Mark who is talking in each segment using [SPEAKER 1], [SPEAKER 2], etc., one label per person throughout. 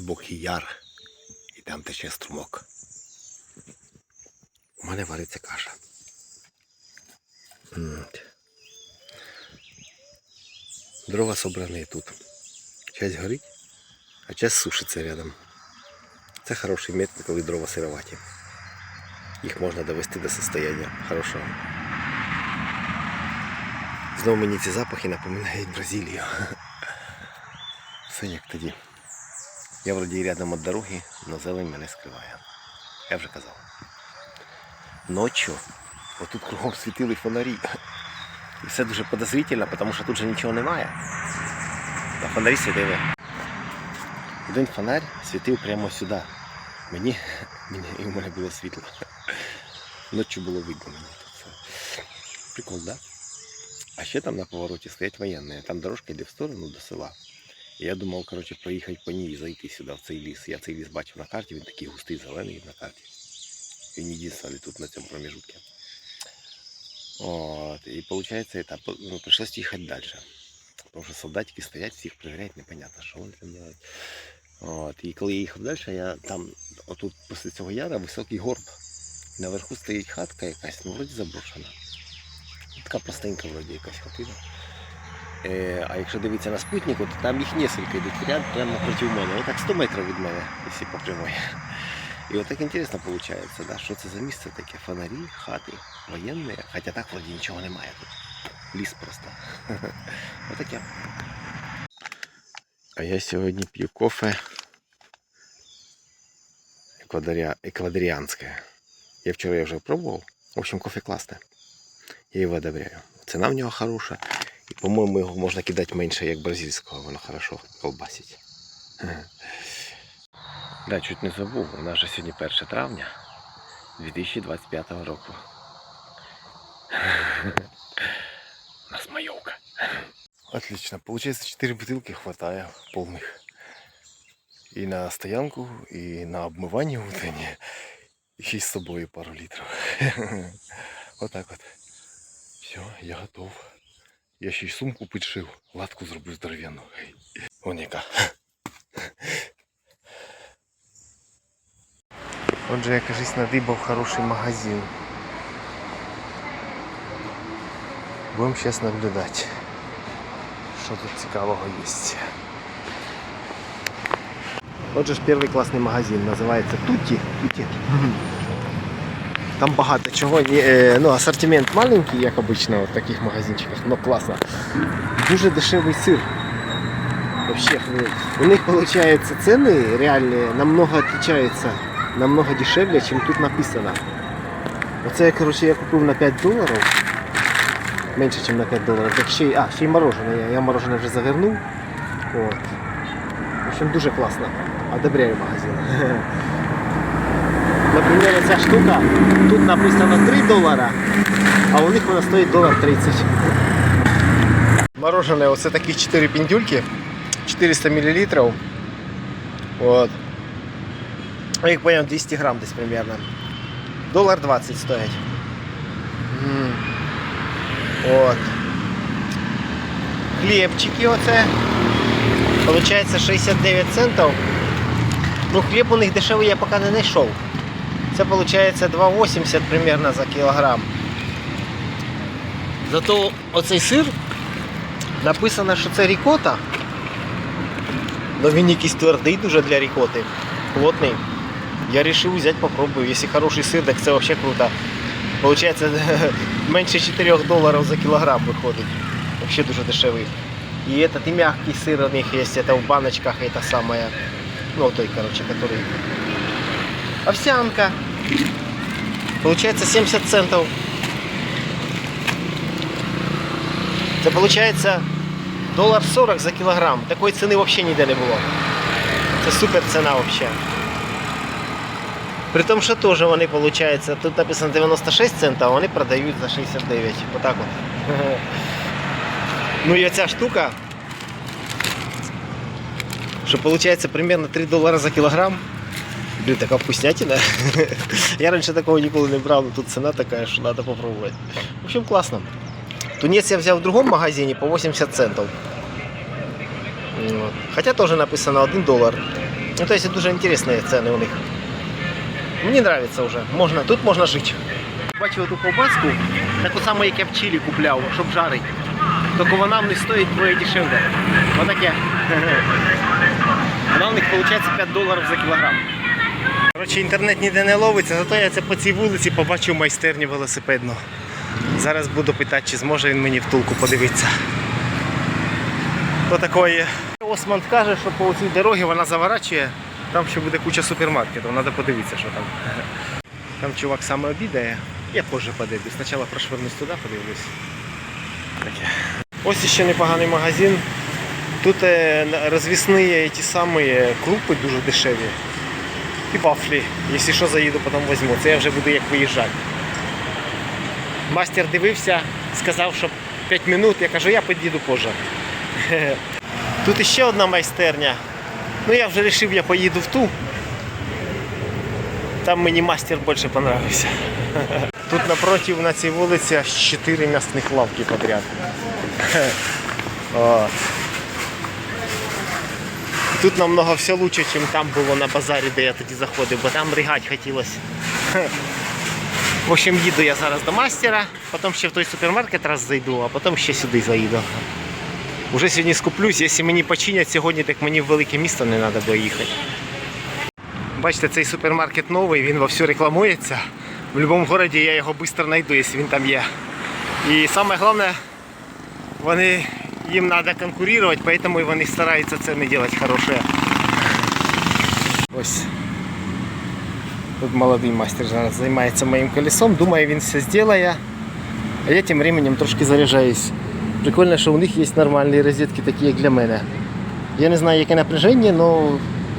[SPEAKER 1] глибокий яр і там тече струмок. У мене вариться каша. Дрова собрані тут. Часть горить, а часть сушиться рядом. Це хороший метод, коли дрова сироваті. Їх можна довести до состояння хорошого. Знову мені ці запахи напоминають Бразилію. Все як тоді. Я вроді рядом від дороги, але зелень мене скриває. Я вже казав. Ночью отут кругом світили фонарі. І все дуже подозрительно, тому що тут же нічого немає. А фонарі світили. Один фонарь світив прямо сюди. Мені, мені і в мене було світло. Ночі було видно мені тут. Прикол, да? А ще там на повороті стоять воєнні. Там дорожка йде в сторону до села. Я думав, коротше, проїхати по ній і зайти сюди, в цей ліс. Я цей ліс бачив на карті, він такий густий, зелений на карті. Він єдиний тут на цьому промежутку. От, і виходить, это, ну, пришлось їхати далі. Тому що солдатики стоять, всіх перевіряють, непонятно, що вони там роблять. От, і коли я їхав далі, я там, отут після цього яра високий горб. Наверху стоїть хатка якась, ну вроді заброшена. Така простенька вроді якась хатина. Е, а якщо дивитися на спутнику, то там їх несколько йдуть ряд прямо напроти мене. Отак 100 метрів від мене, якщо по прямой. І от так інтересно виходить, да, що це за місце таке? Фонарі, хати, воєнні, хоча так вроді нічого немає тут. Ліс просто. Отаке. А я сьогодні п'ю кофе еквадоріанське. Я вчора я вже пробував. В общем, кофе класне. Я його одобряю. Ціна в нього хороша. І, по-моєму, його можна кидати менше, як бразильського, воно хорошо колбасить. Да, чуть не забув. У нас же сьогодні 1 травня 2025 року. У нас майовка. Отлично. Получается 4 бутылки хватает полных. И на стоянку, и на обмывание утреннее. И ще й з собою пару литров. Вот так вот. Все, я готов. Я ще й сумку підшив, латку зроблю здоровенну. Вон яка. Отже, я кажись, надибав хороший магазин. Будемо зараз наблюдати, що тут цікавого є. Отже ж перший класний магазин називається Туті. Туті. Там багато чого. Ні, е, Ну, асортимент маленький, як обычно, в таких магазинчиках, но класно. Дуже дешевий сир. Вообще, ну, у них получается цены реальные намного отличаются, намного дешевле, чем тут написано. Оце я, короче, я купив на 5 доларів. Менше, ніж на 5 доларів. Так ще й, а, ще й мороженое. Я, я мороженое вже завернув. От. В общем, дуже класно. Одобряю магазин. Наприклад, ця штука, тут написано 3 долара, а у них вона стоїть долар 30. Мороженое, оце такі 4 піндюльки, 400 мл. От. Я їх поняв 200 грам десь примерно. Долар 20 стоять. М. От. Хлібчики оце. Получається 69 центів. Ну, хліб у них дешевий я поки не знайшов. Це виходить 2,80 примерно за кілограм. Зато оцей сир написано, що це рікота. Но він якийсь твердий дуже для рікоти. Плотний. Я вирішив взяти, попробую. Якщо хороший сир, так це взагалі круто. Получається менше 4 доларів за кілограм виходить. Взагалі дуже дешевий. И этот и мягкий сыр у них есть, это в баночках это самое, ну той, короче, который овсянка. Получается 70 центов. Это получается доллар 40 за килограмм. Такой цены вообще ніде не було. Це супер ціна вообще. При тому, що теж вони, получается, тут написано 96 центів, а вони продають за 69. Отак от. Ну і оця штука, що виходить примерно 3 долари за кілограм. Блін, така вкуснятина. Я раніше такого ніколи не брав, але тут ціна така, що треба попробувати. В общем, класно. Тунець я взяв в другому магазині по 80 центів. Вот. Хоча теж написано 1 долар. Ну, то есть дуже інтересні ціни у них. Мені подобається вже. Можна, тут можна жити. Бачив ту ковбаску, таку саму, як я в Чилі купляв, щоб жарити. Тільки вона в них стоїть двоє дешевле. Отаке. Вона в них виходить 5 доларів за кілограм. Коротше, інтернет ніде не ловиться, зато я це по цій вулиці побачив майстерню велосипедну. Зараз буду питати, чи зможе він мені втулку подивитися. То такої. Осман каже, що по цій дорозі вона заворачує, там ще буде куча супермаркетів, треба подивитися, що там. Там чувак саме обідає. Я позже подивлюсь. Спочатку прошвернусь туди, подивлюсь. Таке. Ось ще непоганий магазин. Тут е, розвісні ті самі крупи дуже дешеві. І вафлі. Якщо що, заїду, потім візьму. Це я вже буду як виїжджати. Мастер дивився, сказав, що 5 минут. Я кажу, я під'їду позже. Тут ще одна майстерня. Ну я вже вирішив, я поїду в ту. Там мені мастер більше понравився. Тут напротив на цій вулиці аж 4 м'ясних лавки подряд. От. Тут намного все лучше, ніж там було на базарі, де я тоді заходив, бо там ригати хотілося. В общем, їду я зараз до мастера, потім ще в той супермаркет раз зайду, а потім ще сюди заїду. Уже сьогодні скуплюсь, якщо мені починять сьогодні, так мені в велике місто не треба буде їхати. Бачите, цей супермаркет новий, він вовсю рекламується. В будь-якому місті я його швидко знайду, якщо він там є. І саме головне, вони, їм треба конкурувати, тому вони стараються це не робити хороше. Ось. Тут молодий мастер зараз займається моїм колесом. Думаю, він все зробить. А я тим временем трошки заряджаюсь. Прикольно, що у них є нормальні розетки, такі як для мене. Я не знаю, яке напряження, але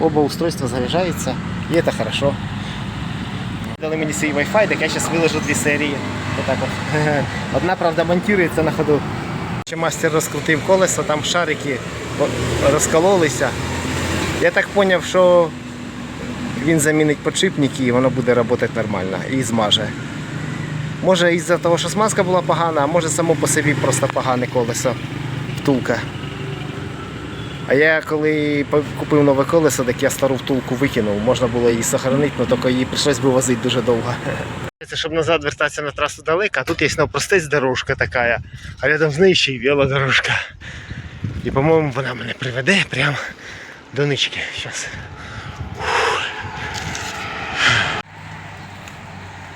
[SPEAKER 1] оба устройства заряджаються. І це хорошо. Дали мені свій Wi-Fi, так я зараз виложу дві серії. Отак от. Одна, правда, монтується на ходу. Мастер розкрутив колесо, там шарики розкололися. Я так зрозумів, що він замінить подшипники і воно буде працювати нормально і змаже. Може із-за того, що смазка була погана, а може само по собі просто погане колесо, втулка. А я коли купив нове колесо, так я стару втулку викинув. Можна було її сохранити, але тільки її прийшлось би возити дуже довго. Це щоб назад вертатися на трасу далеко, а тут є навпростець дорожка така, а рядом з нею ще й велодорожка. І, по-моєму, вона мене приведе прямо до нички. Зараз.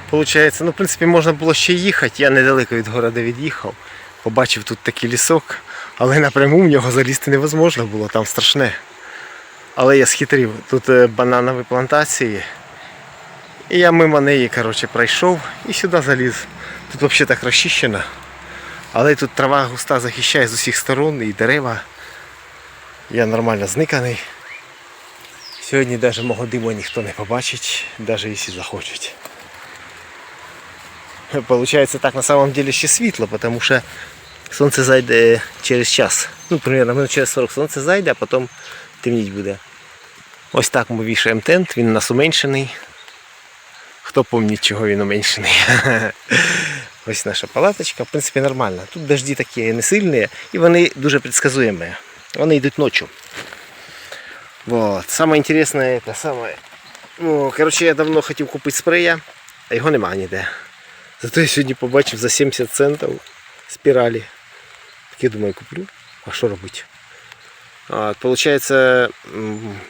[SPEAKER 1] Получається, ну, в принципі, можна було ще їхати. Я недалеко від города від'їхав. Побачив тут такий лісок, але напряму в нього залізти невозможно було, там страшне. Але я схитрив, тут е, бананові плантації. І я мимо неї коротше, пройшов і сюди заліз. Тут взагалі так розчищено. Але тут трава густа захищає з усіх сторон і дерева. Я нормально зниканий. Сьогодні навіть мого диму ніхто не побачить, навіть якщо захочуть. Получается так на самом деле ще світло, тому що сонце зайде через час. Ну, примерно минут через 40 сонце зайде, а потім темніть буде. Ось так ми вішаємо тент, він у нас уменьшений. Хто пам'ятає, чого він уменьшений. Ось наша палаточка, в принципі, нормальна. Тут дожді такі не сильні і вони дуже предсказуємі. Вони йдуть ночі. Вот. Самое интересное это самое. Ну, короче, я давно хотів купити спрея, а його нема ніде. Зато я сьогодні побачив за 70 центів спіралі. Так я думаю, куплю. А що робити? А, получається,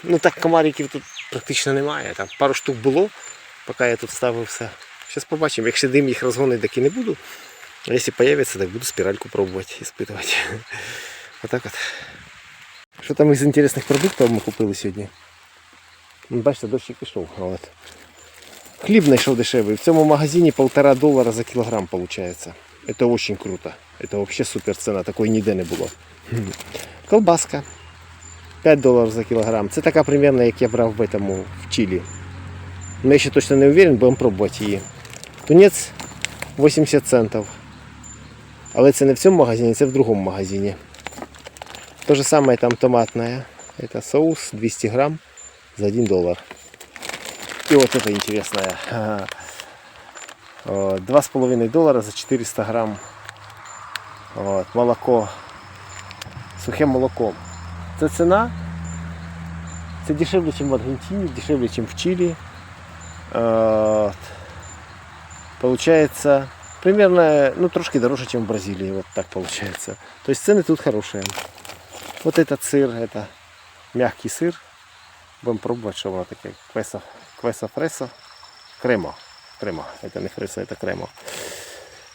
[SPEAKER 1] ну так комариків тут практично немає. Там пару штук було, поки я тут ставив все. Зараз побачимо. Якщо дим їх розгонить, так і не буду. А якщо з'явиться, так буду спіральку пробувати, іспитувати. Отак от. Що там із інтересних продуктів ми купили сьогодні? Ну, Бачите, дощик пішов. От. Хліб знайшов дешевий. В цьому магазині полтора долара за кілограм виходить. Это очень круто. Это вообще супер ціна, такої ніде не було. Хм. Колбаска. 5 доларів за кілограм. Це така примерно, як я брав в этому в Чилі. Но я ще точно не уверен, будемо пробувати її. Тунець 80 центів. Але це не в цьому магазині, це в другому магазині. То же самое там томатная. Это соус 200 грамм за 1 доллар. И вот это интересное. Ага. О, Два с половиной доллара за 400 грамм. Вот, молоко. Сухе молоко. Це ціна. Це дешевле, ніж в Аргентині, дешевле, ніж в Чилі. Е, от. Получается, примерно, ну, трошки дороже, чем в Бразилии, вот так получается. То есть цены тут хорошие. Вот этот сыр, это мягкий сыр. Будем пробовать, что оно таке. Квесо, квесо фресо. Кремо. Кремо. Это не фресо, это кремо.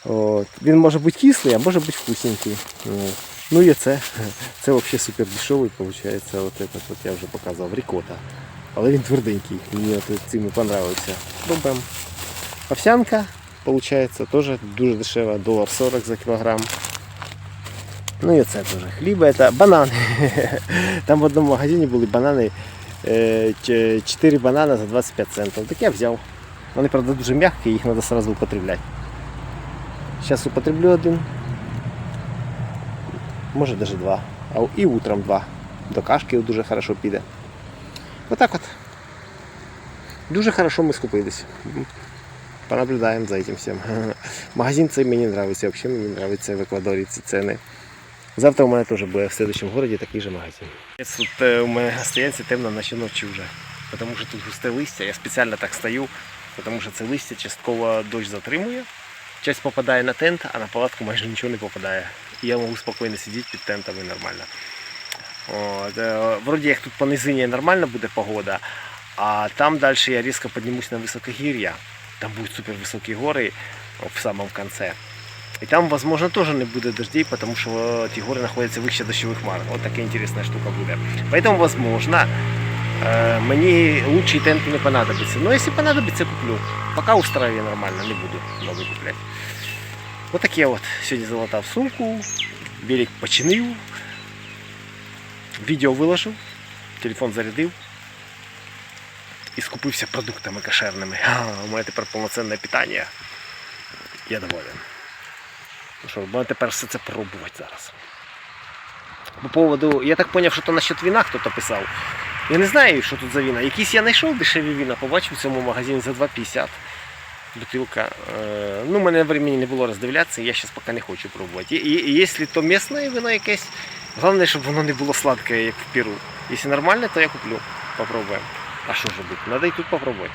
[SPEAKER 1] От. Він може бути кислий, а може бути вкусненький. От. Ну і це. Це взагалі супер дешевий, виходить. От этот, от я вже показував, рікота. Але він тверденький. Мені от цим і понравився. Пробуємо. Овсянка, получается, тоже дуже дешево, доллар 40 за килограмм. Ну і це теж хліба, это банани. Там в одному магазині були банани, 4 банана за 25 центів. Так я взяв. Вони, правда, дуже м'які, їх треба сразу употребляти. Зараз употреблю один. Може навіть два. А і утром два. До кашки дуже хорошо піде. Отак от. Дуже хорошо ми скупились. Понаблюдаем за этим всем. Магазин цей мені нравится, вообще мені нравится в Еквадорі ці ціни. Завтра у мене теж буде в следующем городі такий же магазин. Тут е, у мене стоянці темно наче ночі вже. Тому що тут густе листя. Я спеціально так стою, тому що це листя частково дощ затримує. Часть попадає на тент, а на палатку майже нічого не попадає. І я можу спокійно сидіти під тентом і нормально. От, е, вроді як тут по низині нормально буде погода, а там далі я різко піднімусь на високогір'я. Там будут супер высокие горы в самом конце. И там, возможно, тоже не будет дождей, потому что эти горы находятся выше дождевых хмар. Вот такая интересная штука будет. Поэтому, возможно, э, мне лучшие тенты не понадобятся. Но если понадобится, куплю. Пока устраиваю нормально, не буду новый куплять. Вот такие вот. Сегодня залатав сумку, велик починив, відео виложив, телефон зарядив і скупився продуктами кошерними. А, у мене тепер повноцінне питання. Я доволен. Ну що, будемо тепер все це пробувати зараз. По поводу, я так зрозумів, що то насчет віна хтось писав. Я не знаю, що тут за віна. Якісь я знайшов дешеві віна, побачив в цьому магазині за 2,50 бутилка. Е, Ну, у мене времени не було роздивлятися, я зараз поки не хочу пробувати. І, і, і якщо то місне вино якесь, головне, щоб воно не було сладке, як в Перу. Якщо нормальне, то я куплю. Попробуємо. А что же быть? Надо и тут попробовать.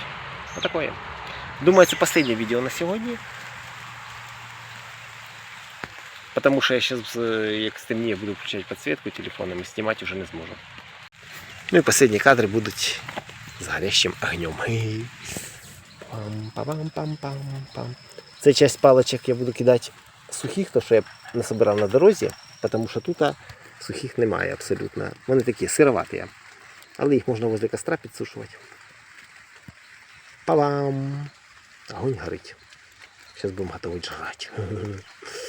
[SPEAKER 1] Вот такое. Думаю, это последнее видео на сегодня. Потому что я сейчас, як стемніє, буду включать подсветку телефоном и снимать уже не зможу. Ну и последние кадры будут с горящим огнем. Пам-пам-пам-пам-пам. Це часть паличок я буду кидати сухих, то що я насобирав на дорозі, тому що тут сухих немає абсолютно. Вони такі сироваті. Але їх можна возле костра підсушувати. Па-бам! Огонь горить. Зараз будемо готовить жрати.